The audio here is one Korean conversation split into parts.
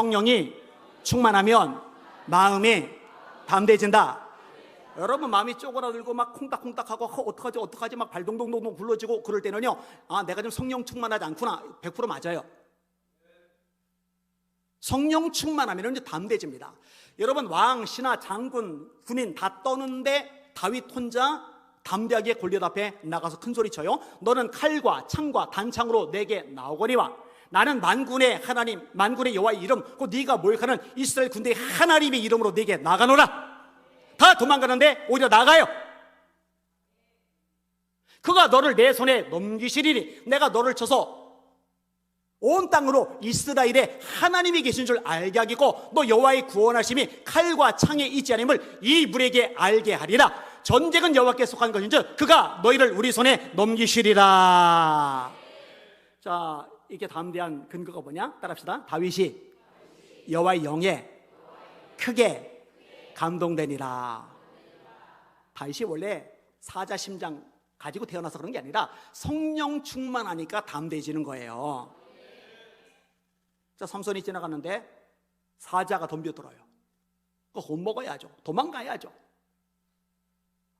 성령이 충만하면 마음이 담대해진다. 여러분 마음이 쪼그라들고 막 콩닥콩닥하고 허, 어떡하지 어떡하지 막 발동동동 굴러지고 그럴 때는요 아 내가 좀 성령 충만하지 않구나. 100% 맞아요. 성령 충만하면 이제 담대해집니다. 여러분 왕 신하 장군 군인 다 떠는데 다윗 혼자 담대하게 골리앗 앞에 나가서 큰 소리 쳐요. 너는 칼과 창과 단창으로 내게 나오거니와 나는 만군의 하나님 만군의 여호와의 이름 그 네가 모욕하는 이스라엘 군대의 하나님의 이름으로 네게 나가노라. 다 도망가는데 오히려 나가요. 그가 너를 내 손에 넘기시리니 내가 너를 쳐서 온 땅으로 이스라엘의 하나님이 계신 줄 알게 하겠고 너 여호와의 구원하심이 칼과 창에 있지 않음을 이 물에게 알게 하리라. 전쟁은 여호와께 속한 것인즉 그가 너희를 우리 손에 넘기시리라. 자 이게 담대한 근거가 뭐냐 따라합시다 다윗이 여호와의 영에 크게 감동되니라. 다윗이 원래 사자 심장 가지고 태어나서 그런 게 아니라 성령 충만하니까 담대해지는 거예요. 자, 삼손이 지나가는데 사자가 덤벼들어요. 그거 못 먹어야죠. 도망가야죠.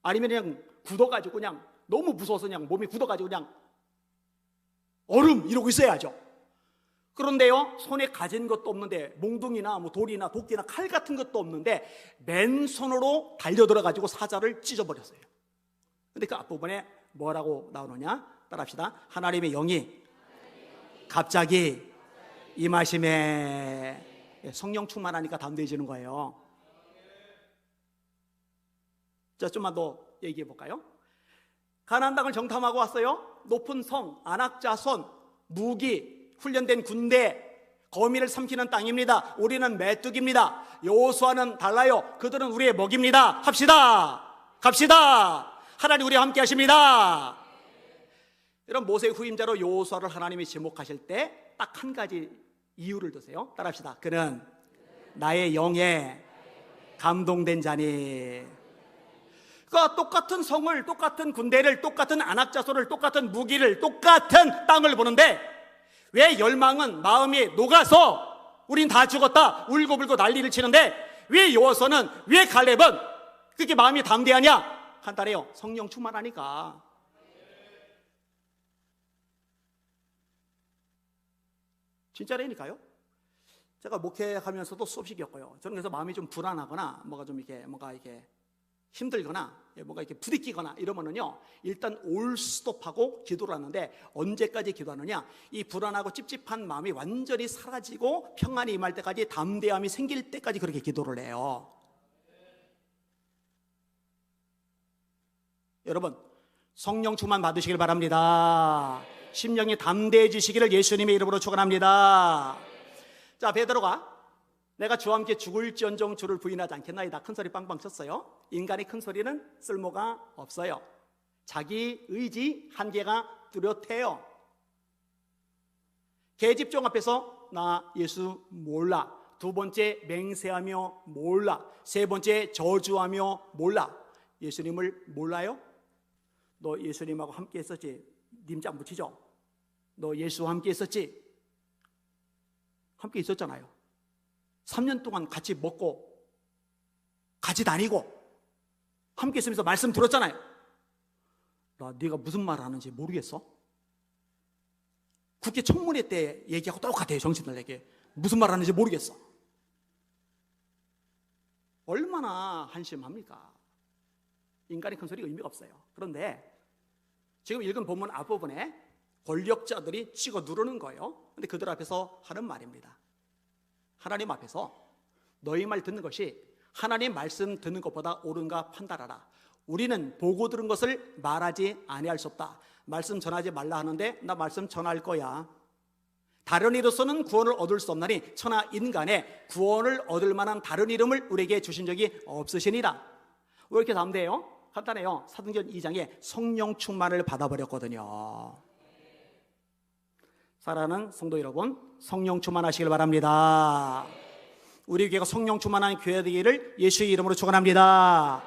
아니면 그냥 굳어가지고 그냥 너무 무서워서 그냥 몸이 굳어가지고 그냥 얼음 이러고 있어야죠. 그런데요, 손에 가진 것도 없는데, 몽둥이나 뭐 돌이나 도끼나 칼 같은 것도 없는데, 맨손으로 달려들어 가지고 사자를 찢어버렸어요. 근데 그 앞부분에 뭐라고 나오느냐? 따라합시다. 하나님의 영이 갑자기 임하심에 성령 충만하니까 담대해지는 거예요. 자, 좀만 더 얘기해 볼까요? 가나안 땅을 정탐하고 왔어요. 높은 성, 안악자손, 무기, 훈련된 군대, 거미를 삼키는 땅입니다. 우리는 메뚜기입니다. 여호수아는 달라요. 그들은 우리의 먹입니다. 합시다. 갑시다. 하나님 우리와 함께 하십니다. 여러분 모세 후임자로 여호수아를 하나님이 지목하실 때 딱 한 가지 이유를 드세요. 따라합시다. 그는 나의 영에 감동된 자니. 그러니까 똑같은 성을, 똑같은 군대를, 똑같은 안악자소를, 똑같은 무기를, 똑같은 땅을 보는데 왜 열망은 마음이 녹아서 우린 다 죽었다 울고불고 난리를 치는데 왜 여호수아는 왜 갈렙은 그렇게 마음이 담대하냐? 간단해요. 성령 충만하니까. 진짜라니까요. 제가 목회하면서도 겪어요. 저는 그래서 마음이 좀 불안하거나 뭐가 좀 이렇게 뭔가 이렇게 힘들거나 뭔가 이렇게 부딪히거나 이러면은요 일단 올 스톱하고 기도를 하는데 언제까지 기도하느냐 이 불안하고 찝찝한 마음이 완전히 사라지고 평안이 임할 때까지 담대함이 생길 때까지 그렇게 기도를 해요 여러분 성령 충만 받으시길 바랍니다 심령이 담대해지시기를 예수님의 이름으로 축원합니다 자 베드로가 내가 주와 함께 죽을지언정 주를 부인하지 않겠나이다. 큰 소리 빵빵 쳤어요. 인간의 큰 소리는 쓸모가 없어요. 자기 의지 한계가 뚜렷해요. 계집종 앞에서 나 예수 몰라. 두 번째 맹세하며 몰라. 세 번째 저주하며 몰라. 예수님을 몰라요? 너 예수님하고 함께 했었지? 님자 묻히죠? 너 예수와 함께 했었지? 함께 있었잖아요. 3년 동안 같이 먹고 같이 다니고 함께 있으면서 말씀 들었잖아요. 나 네가 무슨 말 하는지 모르겠어. 국회 청문회 때 얘기하고 똑같아요. 정신들에게 무슨 말 하는지 모르겠어. 얼마나 한심합니까? 인간의 큰 소리가 의미가 없어요. 그런데 지금 읽은 본문 앞부분에 권력자들이 찍어 누르는 거예요. 근데 그들 앞에서 하는 말입니다. 하나님 앞에서 너희 말 듣는 것이 하나님 말씀 듣는 것보다 옳은가 판단하라. 우리는 보고 들은 것을 말하지 아니할 수 없다. 말씀 전하지 말라 하는데 나 말씀 전할 거야. 다른 이로서는 구원을 얻을 수 없나니 천하 인간의 구원을 얻을 만한 다른 이름을 우리에게 주신 적이 없으시니라. 왜 이렇게 담대해요? 간단해요. 사도전 2장에 성령 충만을 받아버렸거든요. 사랑하는 성도 여러분, 성령 충만하시길 바랍니다. 우리 교회가 성령 충만한 교회 되기를 예수의 이름으로 축원합니다.